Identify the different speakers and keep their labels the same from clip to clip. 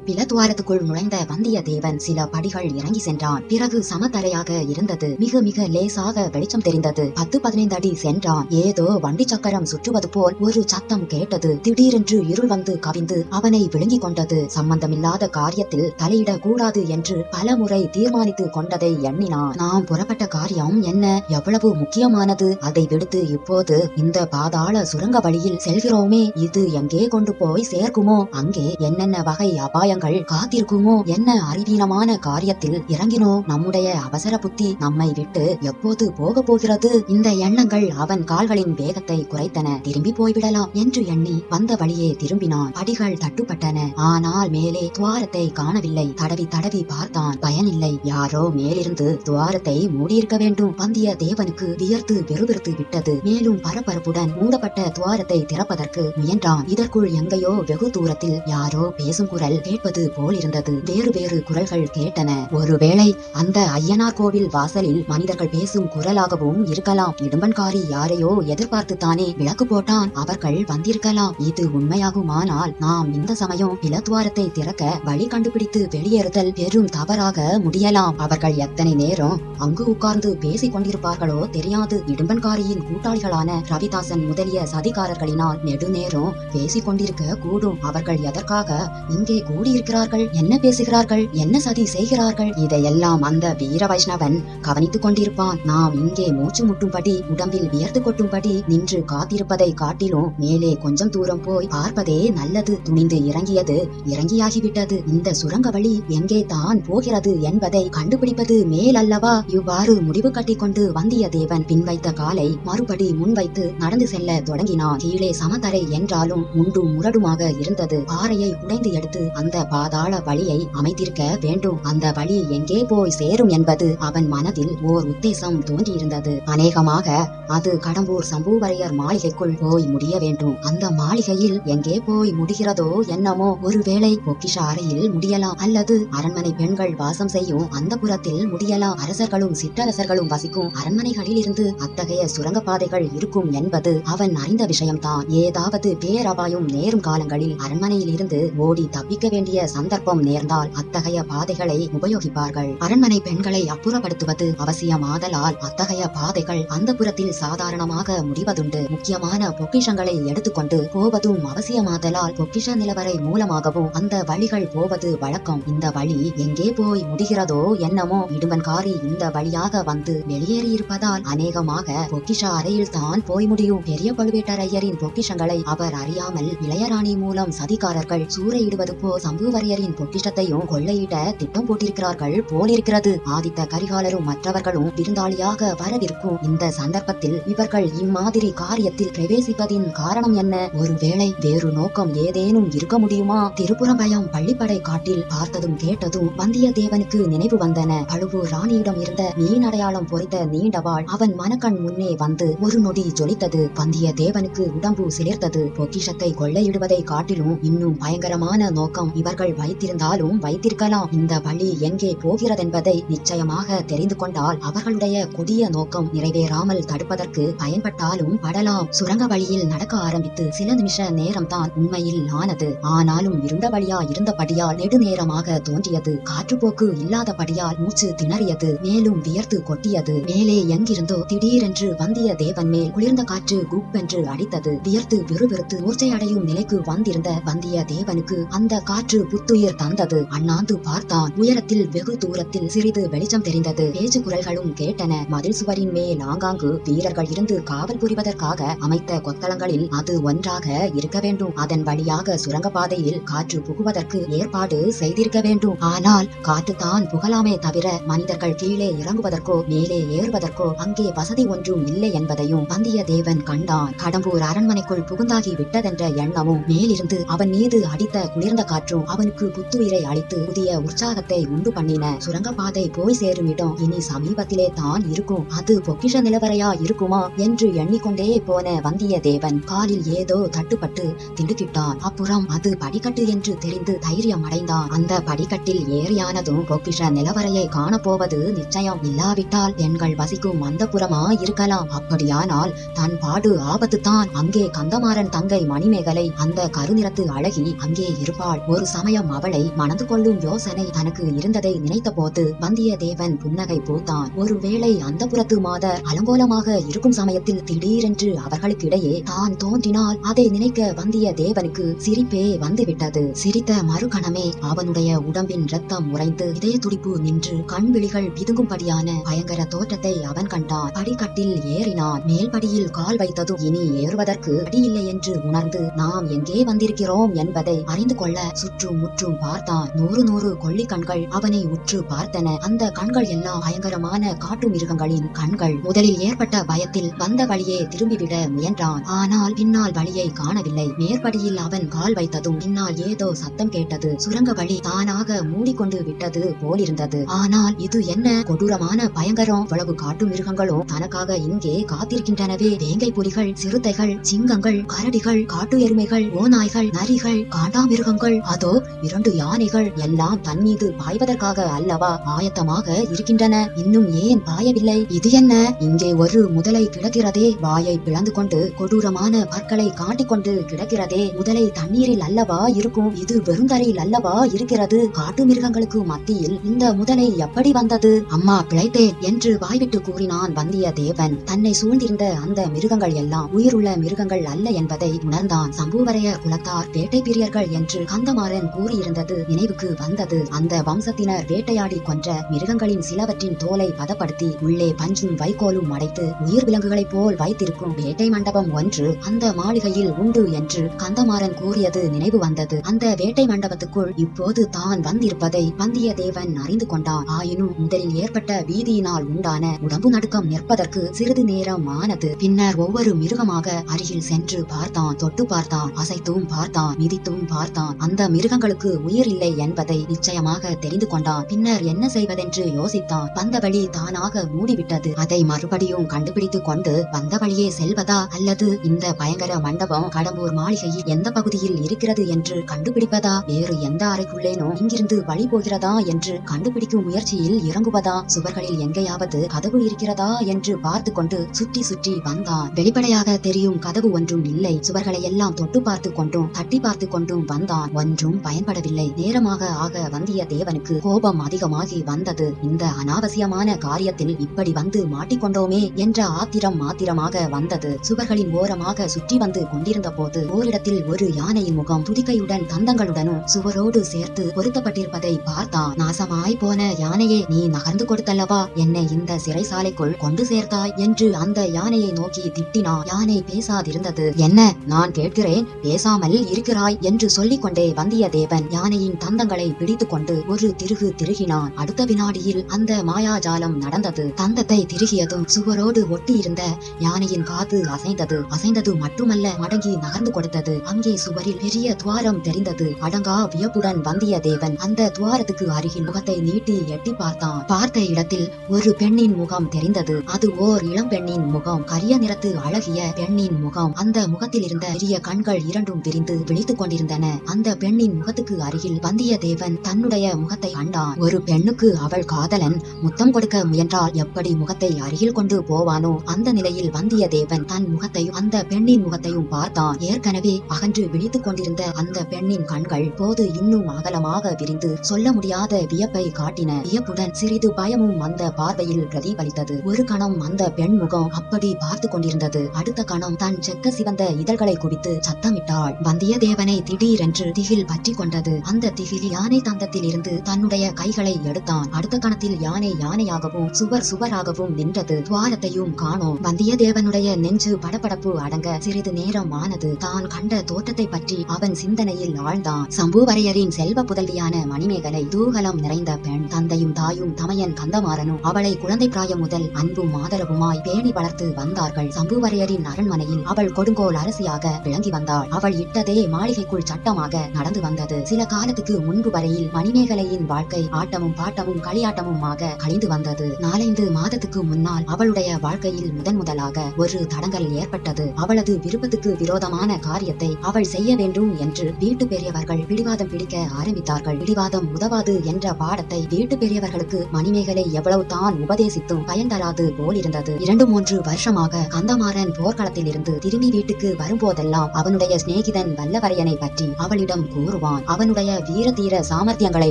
Speaker 1: பிலத்வாரத்துக்குள் நுழைந்த வந்தியத்தேவன் சில படிகள் இறங்கி சென்றான். பிறகு சமதரையாக இருந்தது. மிக மிக லேசாக வெளிச்சம் தெரிந்தது. பத்து பதினைந்து அடி சென்றான். ஏதோ வண்டி சக்கரம் சுற்றுவது போல் ஒரு சத்தம் கேட்டது. திடீரென்று இருள் வந்து கவிந்து அவனை விழுங்கிக் கொண்டது. சம்பந்தமில்லாத காரியத்தில் தலையிடக் கூடாது என்று பலமுறை தீர்மானித்து கொண்டதை எண்ணினான். நாம் புறப்பட்ட காரியம் என்ன? எவ்வளவு முக்கியமானது? அதை விடுத்து இப்போது இந்த பாதாள சுரங்க வழியில் செல்கிறோமே. இது எங்கே கொண்டு போய் சேர்க்குமோ? அங்கே என்னென்ன வகை அபாயங்கள் காத்திருக்குமோ? என்ன அறிவீனமான காரியத்தில் இறங்கினோம் நம்முடைய அவசர புத்தி நம்மை விட்டு எப்போது போக போகிறது? இந்த எண்ணங்கள் அவன் கால்களின் வேகத்தை குறைத்தன திரும்பி போய்விடலாம் என்று எண்ணி வந்த வழியே திரும்பினான். படிகள் தட்டுப்பட்டன. ஆனால் மேலே துவாரத்தை காணவில்லை. தடவி தடவி பார்த்தான். பயனில்லை. யாரோ மேலிருந்து துவாரத்தை மூடியிருக்க வேண்டும். வந்திய தேவனுக்கு வியர்த்து வெறுவிறுத்து விட்டது. மேலும் பரபரப்புடன் மூடப்பட்ட துவாரத்தை திறப்பதற்கு முயன்றான். இதற்குள் எங்கேயோ வெகு தூரத்தில் யாரோ பேசும் குரல் கேட்பது போல் இருந்தது வேறு வேறு குரல்கள் கேட்டன. ஒருவேளை அந்த ஐயனார் கோவில் வாசலில் மனிதர்கள் பேசும் குரலாகவும் இருக்கலாம். இடும்பன்காரி யாரையோ எதிர்பார்த்து தானே விளக்கு போட்டான். அவர்கள் வந்திருக்கலாம். இது உண்மையாகுமானால் நாம் இந்த சமயம் பிளத்வாரத்தை திறக்க வழி கண்டுபிடித்து வெளியேறுதல் பெரும் தவறாக முடியலாம். அவர்கள் எத்தனை நேரம் அங்கு உட்கார்ந்து பேசிக் கொண்டிருப்பார்களோ தெரியாது. இடும்பன்காரியின் கூட்டாளிகளான ரவிதாசன் முதலிய சதிகாரர்களினால் நெடுநேரம் பேசிக் கொண்டிருக்க கூடும். அவர்கள் எதற்காக இங்கே கூடியிருக்கிறார்கள் என்ன பேசுகிறார்கள் என்ன சதி செய்கிறார்கள் இதையெல்லாம் அந்த வீர வைஷ்ணவன் கவனித்துக் கொண்டிருப்பான். நாம் இங்கே மூச்சு முட்டும்படி உடம்பில் வியர்த்து கொட்டும்படி நின்று காத்திருப்பதை காட்டிலும் மேலே கொஞ்சம் தூரம் போய் பார்ப்பதே நல்லது. துணிந்து இறங்கியது இறங்கியாகிவிட்டது. இந்த சுரங்க வழி எங்கே தான் போகிறது என்பதை கண்டுபிடிப்பது மேல் அல்லவா இவ்வாறு முடிவு கட்டிக்கொண்டு வந்தியத்தேவன் பின்வைத்த காலை மறுபடி முன்வைத்து நடந்து செல்ல தொடங்கினான். கீழே சமதரை என்றாலும் முண்டும் முரடுமாக இருந்தது. பாறையை உடைந்து எடுத்து அந்த பாதாள வழியை அமைத்திருக்க வேண்டும். அந்த வழி எங்கே போய் சேரும் என்பது அவன் மனதில் ஓர் உத்தேசம் தோன்றியிருந்தது. அநேகமாக அது கடம்பூர் சம்புவரையர் மாளிகைக்குள் போய் முடிய வேண்டும். அந்த மாளிகையில் எங்கே போய் முடிகிறதோ என்னமோ ஒருவேளை பொக்கிஷ அறையில் முடியலாம். அல்லது அரண்மனை பெண்கள் வாசம் செய்யும் அந்த புறத்தில் முடியலாம். அரசர்களும் சிற்றரசர்களும் வசிக்கும் அரண்மனைகளில் இருந்து அத்தகைய சுரங்க பாதைகள் இருக்கும் என்பது அவன் அறிந்த விஷயம்தான். ஏதாவது பேரபாயம் நேரும் காலங்களில் அரண்மனையில் இருந்து ஓடி தப்பிக்க வேண்டிய சந்தர்ப்பம் நேர்ந்தால் அத்தகைய பாதைகளை உபயோகிப்பார்கள். அரண்மனை பெண்களை அப்புறப்படுத்துவது அவசியமாதலால் அத்தகைய பாதைகள் அந்த புறத்தில் சாதாரணமாக முடிவதுண்டு. முக்கியமான பொக்கிஷங்களை எடுத்துக்கொண்டு போவதும் அவசியமாதலால் பொக்கிஷ நிலவரை மூலமாகவும் அந்த வழிகள் போவது வழக்கம். இந்த வழி எங்கே போய் முடிகிறதோ என்னமோ இடும்பன்காரி இந்த வழியாக வந்து வெளியேறியிருப்பதால் அநேகமாக பொக்கிஷ அறையில் தான் போய் முடியும். பெரிய பழுவேட்டரையரின் பொக்கிஷங்களை அவர் அறியாமல் இளையராணி மூலம் சதிகாரர்கள் சூறையிடுவது போ சம்புவரையரின் பொக்கிஷத்தையும் கொள்ளையிட திட்டம் போட்டிருக்கிறார்கள் போலிருக்கிறது ஆதித்த கரிகாலரும் மற்றவர்களும் விருந்தாளியாக வரவிருக்கும் இந்த சந்தர்ப்பத்தில் இவர்கள் இம்மாதிரி காரியத்தில் பிரவேசிப்பதின் காரணம் என்ன? ஒருவேளை வேறு நோக்கம் ஏதேனும் இருக்க முடியுமா? திருப்புறம்பயம் பள்ளிப்படை காட்டில் பார்த்ததும் கேட்டதும் வந்தியத்தேவனுக்கு நினைவு வந்தன. பழுவூர் ராணியிடம் இருந்த மீன் அடையாளம் பொறித்த நீண்ட வாழ் அவன் மனக்கண் முன்னே வந்து ஒரு நொடி ஜொலித்தது. வந்தியத்தேவனுக்கு உடம்பு சிலிர்த்தது. பொக்கிஷத்தை கொள்ளையிடுவதை காட்டிலும் இன்னும் பயங்கரமான நோக்கம் இவர்கள் வைத்திருந்தாலும் வைத்திருக்கலாம். இந்த வழி எங்கே போகிறதென்பதை நிச்சயமாக தெரிந்து கொண்டால் அவர்களுடைய கொடிய நோக்கம் நிறைவேறாமல் தடுப்பதற்கு பயன்பட்டாலும் படலாம். சுரங்க வழியில் நடக்க ஆரம்பித்து சில நிமிஷ நேரம்தான் உண்மையில் ஆனது. ஆனாலும் இருண்ட வழியா இருந்தபடியால் நெடுநேரமாக தோன்றியது. காற்றுப்போக்கு இல்லாதபடியால் மூச்சு திணறியது. மேலும் வியர்த்து கொட்டியது. மேலே எங்கிருந்தோ திடீரென்று வந்திய தேவன் மேல் குளிர்ந்த காற்று குப்பென்று அடித்தது. வியர்த்து விறுவிறுத்து மூர்ச்சையடையும் நிலைக்கு வந்திருந்த வந்திய தேவனுக்கு அந்த காற்று காற்று புத்துயிர் தந்தது. அண்ணாந்து பார்த்தான். உயரத்தில் வெகு தூரத்தில் சிறிது வெளிச்சம் தெரிந்தது. பேச்சு குரல்களும் கேட்டன. மதில் சுவரின் மேல் ஆங்காங்கு வீரர்கள் இருந்து காவல் புரிவதற்காக அமைத்த கொத்தளங்களில் அது ஒன்றாக இருக்க வேண்டும். அதன் வழியாக சுரங்கப்பாதையில் காற்று புகுவதற்கு ஏற்பாடு செய்திருக்க வேண்டும். ஆனால் காற்று தான் புகலாமே தவிர மனிதர்கள் கீழே இறங்குவதற்கோ மேலே ஏறுவதற்கோ அங்கே வசதி ஒன்றும் இல்லை என்பதையும் வந்தியத்தேவன் கண்டான். கடம்பூர் அரண்மனைக்குள் புகுந்தாகி விட்டதென்ற எண்ணமும் மேலிருந்து அவன் மீது அடித்த குளிர்ந்த காற்று மற்றும் அவனுக்கு புத்துயிரை அளித்து புதிய உற்சாகத்தை உண்டு பண்ணின சுரங்கப்பாதை போய் சேரும் இடம் இனி சமீபத்திலே தான் இருக்கும். அது பொக்கிஷ நிலவரையா இருக்குமா என்று எண்ணிக்கொண்டே போன வந்தியத்தேவன் காலில் ஏதோ தட்டுப்பட்டு திடுக்கிட்டான். அப்புறம் அது படிக்கட்டு என்று தெரிந்து தைரியம் அடைந்தான் அந்த படிக்கட்டில் ஏறியானதும் பொக்கிஷ நிலவரையை காணப்போவது நிச்சயம் இல்லாவிட்டால் பெண்கள் வசிக்கும் அந்தப்புறமா இருக்கலாம். அப்படியானால் தன் பாடு ஆபத்து தான் அங்கே கந்தமாறன் தங்கை மணிமேகலை அந்த கருநிறத்து அழகி அங்கே இருப்பாள். ஒரு ஒரு சமயம் அவளை மணந்து கொள்ளும் யோசனை தனக்கு இருந்ததை நினைத்தபோது வந்தியத்தேவன் புன்னகை பூத்தான். ஒருவேளை அந்த புறத்து மாதர் அலங்கோலமாக இருக்கும் சமயத்தில் திடீரென்று அவர்களுக்கிடையே தான் தோன்றினால் அதை நினைக்க வந்தியத்தேவனுக்கு சிரிப்பே வந்துவிட்டது. சிரித்த மறுகணமே அவனுடைய உடம்பின் ரத்தம் உறைந்து இதய துடிப்பு நின்று கண் விழிகள் பிதுங்கும்படியான பயங்கர தோற்றத்தை அவன் கண்டான். படிக்கட்டில் ஏறினான். மேல்படியில் கால் வைத்ததும் இனி ஏறுவதற்கு அடியில்லை இல்லை என்று உணர்ந்து நாம் எங்கே வந்திருக்கிறோம் என்பதை அறிந்து கொள்ள சுற்றும் முற்றும் பார்த்தான் நூறு நூறு கொள்ளி கண்கள் அவனை உற்று பார்த்தன. அந்த கண்கள் எல்லாம் பயங்கரமான காட்டு மிருகங்களின் கண்கள். முதலில் ஏற்பட்ட பயத்தில் வந்த வழியே திரும்பிவிட முயன்றான். ஆனால் பின்னால் வழியை காணவில்லை. மேற்படியில் அவன் கால் வைத்ததும் பின்னால் ஏதோ சத்தம் கேட்டது. சுரங்க வழி தானாக மூடிக்கொண்டு விட்டது போலிருந்தது. ஆனால் இது என்ன கொடூரமான பயங்கரம்? இவ்வளவு காட்டு மிருகங்களும் தனக்காக இங்கே காத்திருக்கின்றனவே. வேங்கை புலிகள் சிறுத்தைகள் சிங்கங்கள் கரடிகள் காட்டு எருமைகள் ஓநாய்கள் நரிகள் காண்டாமிருகங்கள் அது இரண்டு யானைகள் எல்லாம் தன் மீது பாய்வதற்காக அல்லவா ஆயத்தமாக இருக்கின்றன. இன்னும் ஏன் பாயவில்லை? இது என்ன? இங்கே ஒரு முதலை கிடக்கிறதே. வாயை பிளந்து கொண்டு கொடூரமான பற்களை காட்டிக்கொண்டு கிடக்கிறதே. முதலை தண்ணீரில் அல்லவா இருக்கும்? இது வெறுந்தரையில் அல்லவா இருக்கிறது? காட்டு மிருகங்களுக்கு மத்தியில் இந்த முதலை எப்படி வந்தது? அம்மா பிழைத்தேன் என்று வாய்விட்டு கூறினான் வந்தியத்தேவன் தன்னை சூழ்ந்திருந்த அந்த மிருகங்கள் எல்லாம் உயிருள்ள மிருகங்கள் அல்ல என்பதை உணர்ந்தான். சம்புவரையர் குலத்தார் வேட்டை பிரியர்கள் என்று கந்தமாறன் கூறியிருந்தது நினைவுக்கு வந்தது. அந்த வம்சத்தினர் வேட்டையாடி கொன்ற மிருகங்களின் சிலவற்றின் தோலை பதப்படுத்தி உள்ளே பஞ்சும் வைக்கோலும் அடைத்து உயிர் விலங்குகளைப் போல் வைத்திருக்கும் வேட்டை மண்டபம் ஒன்று அந்த மாளிகையில் உண்டு என்று கந்தமாறன் கூறியது நினைவு வந்தது. அந்த வேட்டை மண்டபத்துக்குள் இப்போது தான் வந்திருப்பதை வந்தியத்தேவன் அறிந்து கொண்டான். ஆயினும் முதலில் ஏற்பட்ட வீதியினால் உண்டான உடம்பு நடுக்கம் நிற்பதற்கு சிறிது நேரம் ஆனது பின்னர் ஒவ்வொரு மிருகமாக அருகில் சென்று பார்த்தான் தொட்டு பார்த்தான் அசைத்தும் பார்த்தான் மிதித்தும் பார்த்தான். அந்த மிருகங்களுக்கு உயிர் இல்லை என்பதை நிச்சயமாக தெரிந்து கொண்டான். பின்னர் என்ன செய்வதென்று யோசித்தான். வந்த வழி தானாக மூடிவிட்டது. அதை மறுபடியும் கண்டுபிடித்துக் கொண்டு வந்த வழியே செல்வதா அல்லது இந்த பயங்கர மண்டபம் கடம்பூர் மாளிகையில் எந்த பகுதியில் இருக்கிறது என்று கண்டுபிடிப்பதா? வேறு எந்த அறைக்குள்ளேனோ இங்கிருந்து வழி போகிறதா என்று கண்டுபிடிக்கும் முயற்சியில் இறங்குவதா? சுவர்களில் எங்கேயாவது கதவு இருக்கிறதா என்று பார்த்து கொண்டு சுற்றி சுற்றி வந்தான். வெளிப்படையாக தெரியும் கதவு ஒன்றும் இல்லை. சுவர்களை எல்லாம் தொட்டு பார்த்து கொண்டும் தட்டி பார்த்து கொண்டும் வந்தான். ஒன்றும் பயன்படவில்லை. நேரமாக ஆக வந்தியத்தேவனுக்கு கோபம் அதிகமாகி வந்தது. இந்த அனாவசியமான காரியத்தில் இப்படி வந்து மாட்டிக்கொண்டோமே என்ற ஆத்திரம் மாத்திரமாக வந்தது. சுவர்களின் ஓரமாக சுற்றி வந்து கொண்டிருந்த போது ஓரிடத்தில் ஒரு யானையின் முகம் துதிக்கையுடன் தந்தங்களுடனும் சுவரோடு சேர்த்து பொருத்தப்பட்டிருப்பதை பார்த்தான். நாசமாய் போன யானையே நீ நகர்ந்து கொடுத்தல்லவா? என்னை இந்த சிறைசாலைக்குள் கொண்டு சேர்த்தாய் என்று அந்த யானையை நோக்கி திட்டினான். யானை பேசாதிருந்தது. என்ன நான் கேட்கிறேன்? பேசாமல் இருக்கிறாய்? என்று சொல்லிக்கொண்டே கொண்டே வந்தியத்தேவன் யானையின் தந்தங்களை பிடித்துக் கொண்டு ஒரு திருகு திருகினான். அடுத்த வினாடியில் அந்த மாயாஜாலம் நடந்தது. தந்தத்தை திருகியதும் சுவரோடு ஒட்டியிருந்த யானையின் காது அசைந்தது. அசைந்தது மட்டுமல்ல மடங்கி நகர்ந்து கொடுத்தது. அங்கே சுவரில் பெரிய துவாரம் தெரிந்தது. அடங்கா வியப்புடன் வந்தியத்தேவன் அந்த துவாரத்துக்கு அருகில் முகத்தை நீட்டி எட்டி பார்த்தான். பார்த்த இடத்தில் ஒரு பெண்ணின் முகம் தெரிந்தது. அது ஓர் இளம் பெண்ணின் முகம். கரிய நிறத்து அழகிய பெண்ணின் முகம். அந்த முகத்தில் இருந்த பெரிய கண்கள் இரண்டும் விரிந்து விழித்துக் கொண்டிருந்தன அந்த பெண்ணின் பெண்ணின் முகத்துக்கு அருகில் வந்தியத்தேவன் தன்னுடைய முகத்தை கண்டான். ஒரு பெண்ணுக்கு அவள் காதலன் முத்தம் கொடுக்க முயன்றால் எப்படி முகத்தை அருகில் கொண்டு போவானோ அந்த நிலையில் வந்தியத்தேவன் தன் முகத்தையும் அந்த பெண்ணின் முகத்தையும் பார்த்தான். ஏற்கனவே அகன்று விழித்துக் கொண்டிருந்த அந்த பெண்ணின் கண்கள் போது இன்னும் அகலமாக விரிந்து சொல்ல முடியாத வியப்பை காட்டின. வியப்புடன் சிறிது பயமும் அந்த பார்வையில் பிரதிபலித்தது. ஒரு கணம் அந்த பெண் முகம் அப்படி பார்த்து கொண்டிருந்தது. அடுத்த கணம் தன் செக்க சிவந்த இதழ்களை குவித்து சத்தமிட்டாள். வந்தியத்தேவனை திடீரென்று திகில் பற்றி கொண்டது. அந்த திகில் யானை தந்தத்தில் இருந்து தன்னுடைய கைகளை எடுத்தான். அடுத்த கணத்தில் யானை யானையாகவும் சுவர் சுவராகவும் நின்றது. துவாரத்தையும் காணோம். வந்தியத்தேவனுடைய நெஞ்சு படபடப்பு அடங்க சிறிது நேரம் ஆனது தான் கண்ட தோற்றத்தை பற்றி அவன் சிந்தனையில் ஆழ்ந்தான். சம்புவரையரின் செல்வ புதல்வியான மணிமேகலை தூகலம் நிறைந்த பெண் தந்தையும் தாயும் தமையன் கந்தமாறனும் அவளை குழந்தை பிராயம் முதல் அன்பும் ஆதரவுமாய் பேணி வளர்த்து வந்தார்கள். சம்புவரையரின் அரண்மனையில் அவள் கொடுங்கோல் அரசியாக விளங்கி வந்தாள். அவள் இட்டதே மாளிகைக்குள் சட்டமாக நடந்து வந்தது. சில காலத்துக்கு முன்பு வரையில் மணிமேகலையின் வாழ்க்கை ஆட்டமும் பாட்டமும் களியாட்டமுமாக கழிந்து வந்தது. நாலைந்து மாதத்துக்கு முன்னால் அவளுடைய வாழ்க்கையில் முதன் முதலாக ஒரு தடங்கல் ஏற்பட்டது. அவளது விருப்பத்துக்கு விரோதமான காரியத்தை அவள் செய்ய வேண்டும் என்று வீட்டு பெரியவர்கள் பிடிவாதம் பிடிக்க ஆரம்பித்தார்கள். பிடிவாதம் உதவாது என்ற பாடத்தை வீட்டு பெரியவர்களுக்கு மணிமேகலை எவ்வளவு தான் உபதேசித்தும் பயன் தராது போலிருந்தது இரண்டு மூன்று வருஷமாக கந்தமாறன் போர்க்களத்தில் இருந்து திரும்பி வீட்டுக்கு வரும்போதெல்லாம் அவனுடைய சிநேகிதன் வல்லவரையனை பற்றி அவளிடம் கூற கூறுவான் அவனுடைய வீரதீர சாமர்த்தியங்களை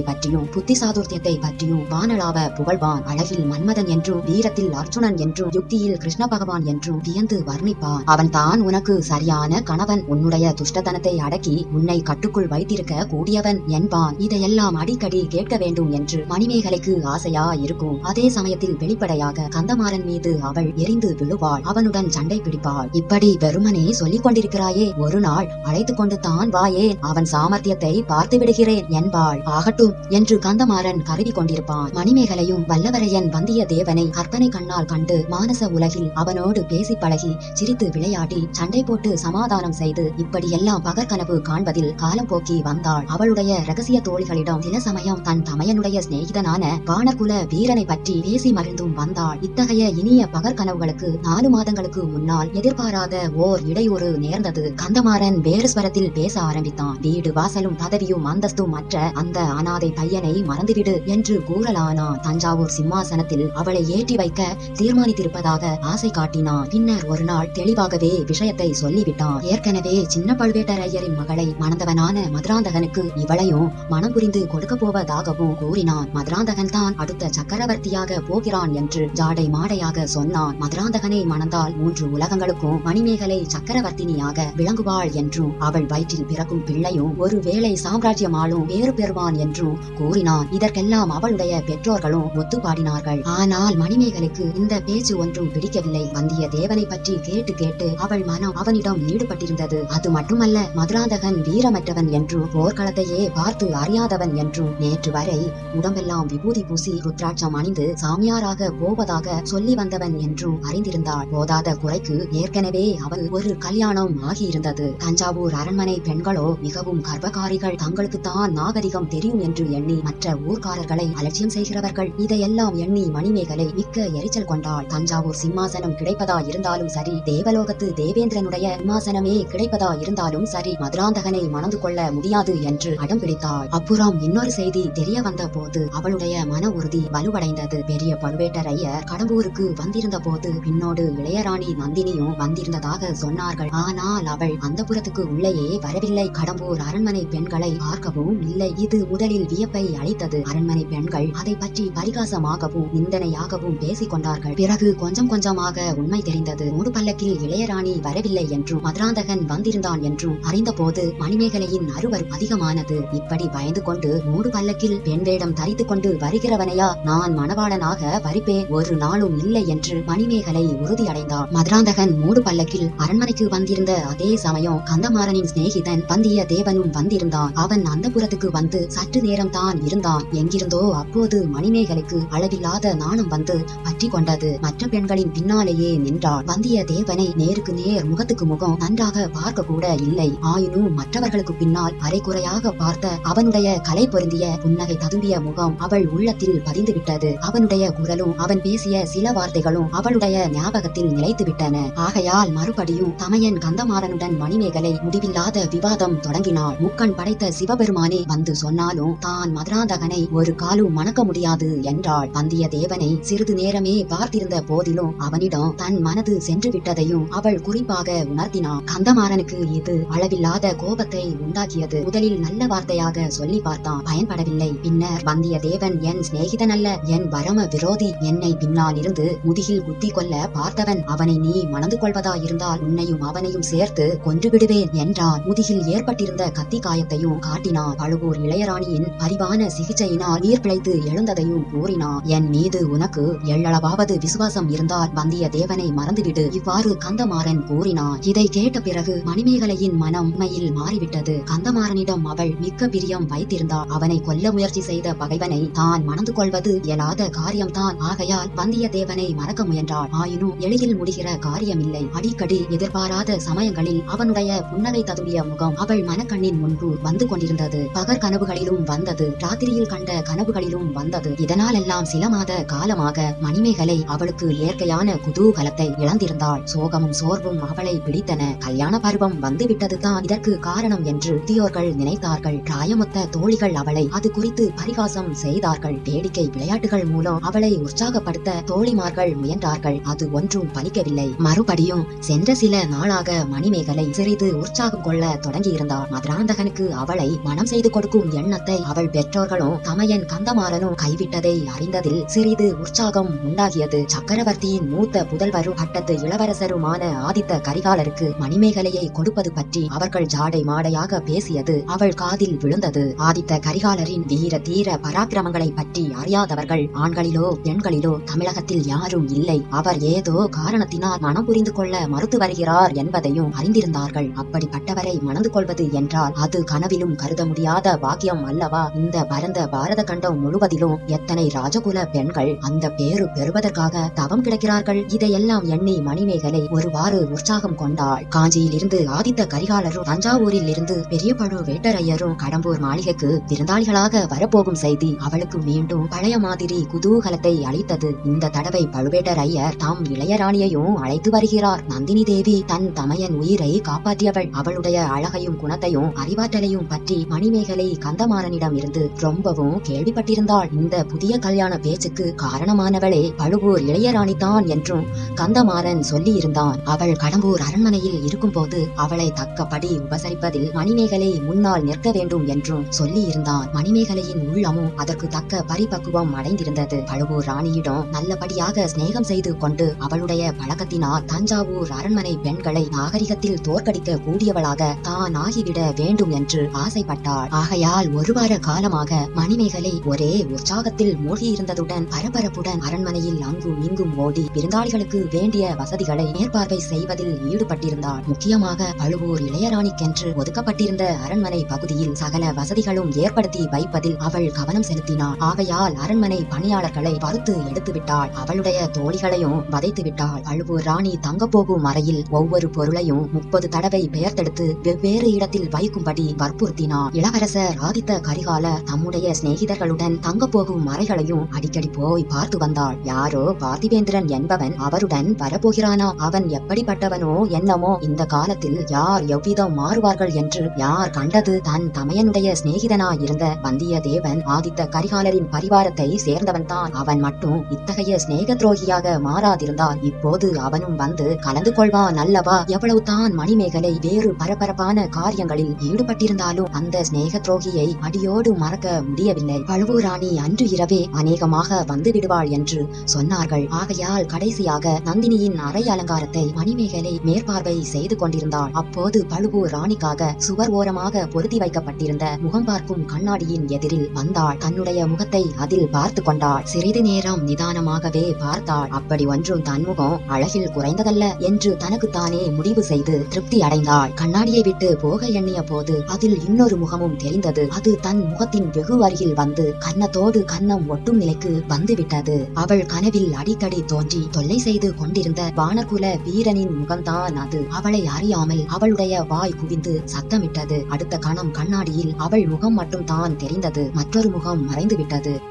Speaker 1: பற்றியும் புத்தி சாதுர்த்தியத்தை பற்றியும் வானலாவ புகழ்வான். அழகில் மன்மதன் என்றும் வீரத்தில் அர்ஜுனன் என்றும் யுக்தியில் கிருஷ்ண பகவான் என்றும் வியந்து வர்ணிப்பான். அவன் தான் உனக்கு சரியான கணவன். உன்னுடைய துஷ்டத்தனத்தை அடக்கி உன்னை கட்டுக்குள் வைத்திருக்க கூடியவன் என்பான். இதையெல்லாம் அடிக்கடி கேட்க வேண்டும் என்று மணிமேகலைக்கு ஆசையா இருக்கும் அதே சமயத்தில் வெளிப்படையாக கந்தமாறன் மீது அவள் எரிந்து விழுவாள். அவனுடன் சண்டை பிடிப்பாள். இப்படி வெறுமனே சொல்லிக் கொண்டிருக்கிறாயே ஒரு நாள் அழைத்துக் கொண்டு தான் வாயேன். அவன் சாமர்த்தியத்தை பார்த்து விடுகிறேன் என்பாள். ஆகட்டும் என்று கந்தமாறன் கருதி கொண்டிருப்பான். மணிமேகலையும் வல்லவரையன் வந்திய தேவனை கற்பனை கண்ணால் கண்டு மானச உலகில் அவனோடு பேசி பழகி சிரித்து விளையாடி சண்டை போட்டு சமாதானம் செய்து இப்படியெல்லாம் பகற்கனவு காண்பதில் காலம் போக்கி வந்தாள். அவளுடைய ரகசிய தோழிகளிடம் சில சமயம் தன் தமையனுடைய சிநேகிதனான வானகுல வீரனை பற்றி பேசி மகிழ்ந்தும் வந்தாள். இத்தகைய இனிய பகற்கனவுகளுக்கு நாலு மாதங்களுக்கு முன்னால் எதிர்பாராத ஓர் இடையூறு நேர்ந்தது. கந்தமாறன் வேறு ஸ்வரத்தில் பேச ஆரம்பித்தான். வீடு வாசலும் பதவியும் அந்தஸ்தும் மற்ற அந்த அனாதை பையனை மறந்துவிடு என்று கூறலானான் தஞ்சாவூர் சிம்மாசனத்தில் அவளை ஏற்றி வைக்க தீர்மானித்திருப்பதாக ஆசை காட்டினான் பின்னர் ஒரு நாள் தெளிவாகவே விஷயத்தை சொல்லிவிட்டான். ஏற்கனவே சின்ன பழுவேட்டரையரின் மகளை மணந்தவனான மதுராந்தகனுக்கு இவளையும் மனம் புரிந்து கொடுக்க போவதாகவும் கூறினான். மதுராந்தகன் தான் அடுத்த சக்கரவர்த்தியாக போகிறான் என்று ஜாடை மாடையாக சொன்னான். மதுராந்தகனை மணந்தால் மூன்று உலகங்களுக்கும் மணிமேகலை சக்கரவர்த்தினியாக விளங்குவாள் என்றும் அவள் வயிற்றில் பிறக்கும் பிள்ளையும் ஒரு வேலை சாம்ராஜ்யம் ஆளும் வேறு பெறுவான் என்றும் கூறினான். இதற்கெல்லாம் அவளுடைய பெற்றோர்களும் ஒத்து பாடினார்கள் ஆனால் மணிமேகலைக்கு இந்த பேச்சு ஒன்றும் பிடிக்கவில்லை. வந்திய தேவனை பற்றி கேட்டு கேட்டு அவள் மனம் அவனிடம் ஈடுபட்டிருந்தது. அது மட்டுமல்ல மதுராந்தகன் வீரமற்றவன் என்றும் போர்க்களத்தையே பார்த்து அறியாதவன் என்றும் நேற்று வரை உடம்பெல்லாம் விபூதி பூசி ருத்ராட்சம் அணிந்து சாமியாராக போவதாக சொல்லி வந்தவன் என்றும் அறிந்திருந்தாள். போதாத குறைக்கு ஏற்கனவே அவள் ஒரு கல்யாணம் ஆகியிருந்தது. தஞ்சாவூர் அரண்மனை பெண்களோ மிகவும் கர்வகாரிகள் தங்களுக்கு தான் நாகரிகம் தெரியும் என்று எண்ணி மற்ற ஊர்க்காரர்களை அலட்சியம் செய்கிறவர்கள். இதையெல்லாம் எண்ணி மணிமேகலை மிக்க எரிச்சல் கொண்டாள். தஞ்சாவூர் சிம்மாசனம் கிடைப்பதா இருந்தாலும் சரி தேவலோகத்து தேவேந்திரனுடைய சிம்மாசனமே கிடைப்பதா இருந்தாலும் சரி மதுராந்தகனை மணந்து கொள்ள முடியாது என்று அடம் பிடித்தாள். அப்புறம் இன்னொரு செய்தி தெரிய வந்த போது அவளுடைய மன உறுதி வலுவடைந்தது. பெரிய பழுவேட்டரையர் கடம்பூருக்கு வந்திருந்த போது பின்னோடு இளையராணி நந்தினியும் வந்திருந்ததாக சொன்னார்கள். ஆனால் அவள் அந்த புறத்துக்கு உள்ளேயே வரவில்லை. கடம்பூர் அரண்மனை பெண்களை பார்க்கவும் இல்லை. இது முதலில் வியப்பை அளித்தது. அரண்மனை பெண்கள் அதை பற்றி பரிகாசமாகவும் நிந்தனையாகவும் பேசிக் கொண்டார்கள் பிறகு கொஞ்சம் கொஞ்சமாக உண்மை தெரிந்தது. மூடு பல்லக்கில் இளையராணி வரவில்லை என்றும் மதுராந்தகன் வந்திருந்தான் என்றும் அறிந்தபோது மணிமேகலையின் அறுவர் அதிகமானது. இப்படி பயந்து கொண்டு மூடு பல்லக்கில் பெண் வேடம் தரித்துக் கொண்டு வருகிறவனையா? நான் மணவாளனாக வரிப்பேன். ஒரு நாளும் இல்லை என்று மணிமேகலை உறுதியடைந்தார் மதுராந்தகன் மூடு பல்லக்கில் அரண்மனைக்கு வந்திருந்த அதே சமயம் கந்தமாறனின் சிநேகிதன் வந்திய தேவனும் வந்திருந்தான். அவன் அந்த புறத்துக்கு வந்து சற்று நேரம் தான் இருந்தான். எங்கிருந்தோ அப்போது மணிமேகலைக்கு அளவில்லாத நாணம் வந்து பற்றி கொண்டது. மற்ற பெண்களின் பின்னாலேயே நின்றாள். வந்திய தேவனை நேருக்கு நேர் முகத்துக்கு முகம் நன்றாக பார்க்க கூட இல்லை. ஆயினும் மற்றவர்களுக்கு பின்னால் அரைக்குறையாக பார்த்த அவனுடைய கலை பொருந்திய புன்னகை ததும்பிய முகம் அவள் உள்ளத்தில் பதிந்து விட்டது அவனுடைய குரலும் அவன் பேசிய சில வார்த்தைகளும் அவளுடைய ஞாபகத்தில் நிலைத்து விட்டன ஆகையால் மறுபடியும் தமையன் கந்தமாறனுடன் மணிமேகலை முடிவில்லாத விவாதம் தொடங்கினாள். முக்கண் படைத்த சிவபெருமானே வந்து சொன்னாலும் தான் மதுராந்தகனை ஒரு காலும் மணக்க முடியாது என்றாள். வந்தியத்தேவனை சிறிது நேரமே பார்த்திருந்த போதிலும் அவனிடம் தன் மனது சென்று விட்டதையும் அவள் குறிப்பாக உணர்த்தினாள் கந்தமாறனுக்கு இது அளவில்லாத கோபத்தை உண்டாக்கியது. முதலில் நல்ல வார்த்தையாக சொல்லி பார்த்தான். பயன்படவில்லை. பின்னர் வந்தியத்தேவன் என் சிநேகிதன் அல்ல என் பரம விரோதி என்னை பின்னால் இருந்து முதுகில் குத்தி கொள்ள பார்த்தவன் அவனை நீ மணந்து கொள்வதா இருந்தால் உன்னையும் அவனையும் சேர்த்து கொன்று விடுவேன் என்றான். முதுகில் ஏற்பட்டிருந்த கத்தி காயத்தையும் காட்டினான் பழுவூர் இளையராணியின் பரிவான சிகிச்சையினால் உயிர் பிழைத்து எழுந்ததையும் கூறினான் என் மீது உனக்கு எள்ளளவாவது விசுவாசம் இருந்தால் வந்தியத்தேவனை மறந்துவிடு. இவ்வாறு கந்தமாறன் கூறினார் இதை கேட்ட பிறகு மணிமேகலையின் மனம் உண்மையில் மாறிவிட்டது. கந்தமாறனிடம் அவள் மிக்க பிரியம் வைத்திருந்தாள் அவனை கொல்ல முயற்சி செய்த பகைவனை தான் மணந்து கொள்வது இயலாத காரியம்தான். ஆகையால் வந்தியத்தேவனை மறக்க முயன்றாள். ஆயினும் எளிதில் முடிகிற காரியமில்லை. அடிக்கடி எதிர்பாராத சமயங்களில் அவனுடைய புன்னகை ததும்பிய முகம் அவள் மனக்கண்ணின் முன்பு வந்து கொண்டிருந்தது. பகற் கனவுகளிலும் வந்தது. ராத்திரியில் கண்ட கனவுகளிலும் வந்தது. இதனாலெல்லாம் சில மாத காலமாக மணிமேகலை அவளுக்கு இயற்கையான குதூகலத்தை இழந்திருந்தாள். சோகமும் சோர்வும் அவளை பிடித்தன. கல்யாண பருவம் வந்துவிட்டதுதான் இதற்கு காரணம் என்று முதியோர்கள் நினைத்தார்கள். பிராயமொத்த தோழிகள் அவளை அது குறித்து பரிகாசம் செய்தார்கள். வேடிக்கை விளையாட்டுகள் மூலம் அவளை உற்சாகப்படுத்த தோழிமார்கள் முயன்றார்கள். அது ஒன்றும் பலிக்கவில்லை. மறுபடியும் சென்ற சில நாளாக மணிமேகலை சிறிது உற்சாகம் கொள்ள தொடங்கியிருந்தார். மதுராந்தகனுக்கு மணிமேகலைக்கு அவளை மனம் செய்து கொடுக்கும் எண்ணத்தை அவள் பெற்றோர்களும் தமையன் கந்தமாறனும் கைவிட்டதை அறிந்ததில் சிறிது உற்சாகம் உண்டாகியது. சக்கரவர்த்தியின் மூத்த புதல்வரும் பட்டத்து இளவரசருமான ஆதித்த கரிகாலருக்கு மணிமேகலையை கொடுப்பது பற்றி அவர்கள் ஜாடை மாடையாக பேசியது அவள் காதில் விழுந்தது. ஆதித்த கரிகாலரின் வீர தீர பராக்கிரமங்களை பற்றி அறியாதவர்கள் ஆண்களிலோ பெண்களிலோ தமிழகத்தில் யாரும் இல்லை. அவர் ஏதோ காரணத்தினால் மனம் புரிந்து கொள்ள மறுத்து வருகிறார் என்பதையும் அறிந்திருந்தார்கள். அப்படிப்பட்டவரை மணந்து கொள்வது என்றால் அது கனவிலும் கருத முடியாத பாக்கியம் அல்லவா? இந்த பரந்த பாரத கண்டம் முழுவதிலும் எத்தனை ராஜகுல பெண்கள் அந்த பேரு பெறுவதற்காக தவம் கிடக்கிறார்கள்? இதையெல்லாம் எண்ணி மணிமேகலை ஒருவாறு உற்சாகம் கொண்டாள். காஞ்சியில் இருந்து ஆதித்த கரிகாலரும் தஞ்சாவூரில் இருந்து பெரிய பழு வேட்டரையரும் கடம்பூர் மாளிகைக்கு விருந்தாளிகளாக வரப்போகும் செய்தி அவளுக்கு மீண்டும் பழைய மாதிரி குதூகலத்தை அளித்தது. இந்த தடவை பழுவேட்டரையர் தாம் இளையராணியையும் அழைத்து வருகிறார். நந்தினி தேவி தன் தமையன் உயிரை காப்பாற்றியவள். அவளுடைய அழகையும் குணத்தையும் அறிவாற்றலையும் பற்றி மணிமேகலை கந்தமாறனிடம் இருந்து ரொம்பவும் கேள்விப்பட்டிருந்தாள். இந்த புதிய கல்யாண பேச்சுக்கு காரணமானவளே பழுவூர் இளையராணிதான் என்றும் கந்தமாறன் சொல்லியிருந்தான். அவள் கடம்பூர் அரண்மனையில் இருக்கும்போது அவளை தக்கபடி உபசரிப்பதில் மணிமேகலை முன்னால் நிற்க வேண்டும் என்றும் சொல்லியிருந்தான். மணிமேகலையின் உள்ளமும் அதற்கு தக்க பரிபக்குவம் அடைந்திருந்தது. பழுவூர் ராணியிடம் நல்லபடியாக சிநேகம் செய்து கொண்டு அவளுடைய பழக்கத்தினால் தஞ்சாவூர் அரண்மனை பெண்களை நாகரிகத்தில் தோற்கடிக்க கூடியவளாக தான் ஆகிவிட வேண்டும் என்று ஆசைப்பட்டாள். ஆகையால் ஒரு வார காலமாக மணிமேகலை ஒரே உற்சாகத்தில் மூழ்கியிருந்ததுடன் பரபரப்புடன் அரண்மனையில் அங்கும் இங்கும் ஓடி விருந்தாளிகளுக்கு வேண்டிய வசதிகளை மேற்பார்வை செய்வதில் ஈடுபட்டிருந்தாள். முக்கியமாக பழுவூர் இளையராணிக்கென்று ஒதுக்கப்பட்டிருந்த அரண்மனை பகுதியில் சகல வசதிகளும் ஏற்படுத்தி வைப்பதில் அவள் கவனம் செலுத்தினாள். ஆகையால் அரண்மனை பணியாளர்களை பறுத்து எடுத்து விட்டாள் அவளுடைய தோழிகளையும் வதைத்து விட்டாள் பழுவூர் ராணி தங்கப்போகும் அறையில் ஒவ்வொரு பொருளையும் முப்பது தடவை பெயர்த்தெடுத்து வெவ்வேறு இடத்தில் வைக்கும்படி வற்புறுத்தினார் இளவரசர் ஆதித்த கரிகால தம்முடைய சிநேகிதர்களுடன் தங்க போகும் அறைகளையும் அடிக்கடி போய் பார்த்து வந்தாள். யாரோ பார்த்திவேந்திரன் என்பவன் அவருடன் வரப்போகிறானா? அவன் எப்படிப்பட்டவனோ என்னமோ இந்த காலத்தில் யார் எவ்விதம் மாறுவார்கள் என்று யார் கண்டது? தன் தமையனுடைய சிநேகிதனாய் இருந்த வந்தியத்தேவன் ஆதித்த கரிகாலரின் பரிவாரத்தை சேர்ந்தவன் தான் அவன் மட்டும் இத்தகைய சிநேக துரோகியாக மாறாதிருந்தால் இப்போது அவனும் வந்து கலந்து கொள்வான் அல்லவா? எவ்வளவுதான் மணிமேகலை வேறு பரபரப்பான காரியங்களில் ஈடுபட்டிருந்தாலும் அந்த சிநேக துரோகியை அடியோடு மறக்க முடியவில்லை. பழுவூராணி அன்று இரவே அநேகமாக வந்து விடுவாள் என்று சொன்னார்கள். ஆகையால் கடைசியாக நந்தினியின் அறை அலங்காரத்தை மணிமேகலை மேற்பார்வை செய்து கொண்டிருந்தாள். அப்போது பழுவூர் ராணிக்காக சுவர் ஓரமாக பொருத்தி வைக்கப்பட்டிருந்த முகம் பார்க்கும் கண்ணாடியின் எதிரில் வந்தாள். தன்னுடைய முகத்தை அதில் பார்த்து கொண்டாள். சிறிது நேரம் நிதானமாகவே பார்த்தாள். அப்படி ஒன்றும் தன் முகம் அழகில் குறைந்ததல்ல என்று தனக்குத்தானே முடிவு செய்து திருப்தி அடைந்தாள். கண்ணாடியை விட்டு போக எண்ணிய போது அதில் இன்னொரு முகமும் தெரிந்தது. அது தன் முகத்தின் வெகு அருகில் வந்து கன்னத்தோடு கன்னம் ஒட்டும் நிலைக்கு வந்துவிட்டது. அவள் கனவில் அடிக்கடி தோன்றி தொல்லை செய்து கொண்டிருந்த வானகுல வீரனின் முகம்தான் அது. அவளை அறியாமல் அவளுடைய வாய் குவிந்து சத்தமிட்டது. அடுத்த கணம் கண்ணாடியில் அவள் முகம் மட்டும் தான் தெரிந்தது. மற்றொரு முகம் மறைந்து விட்டது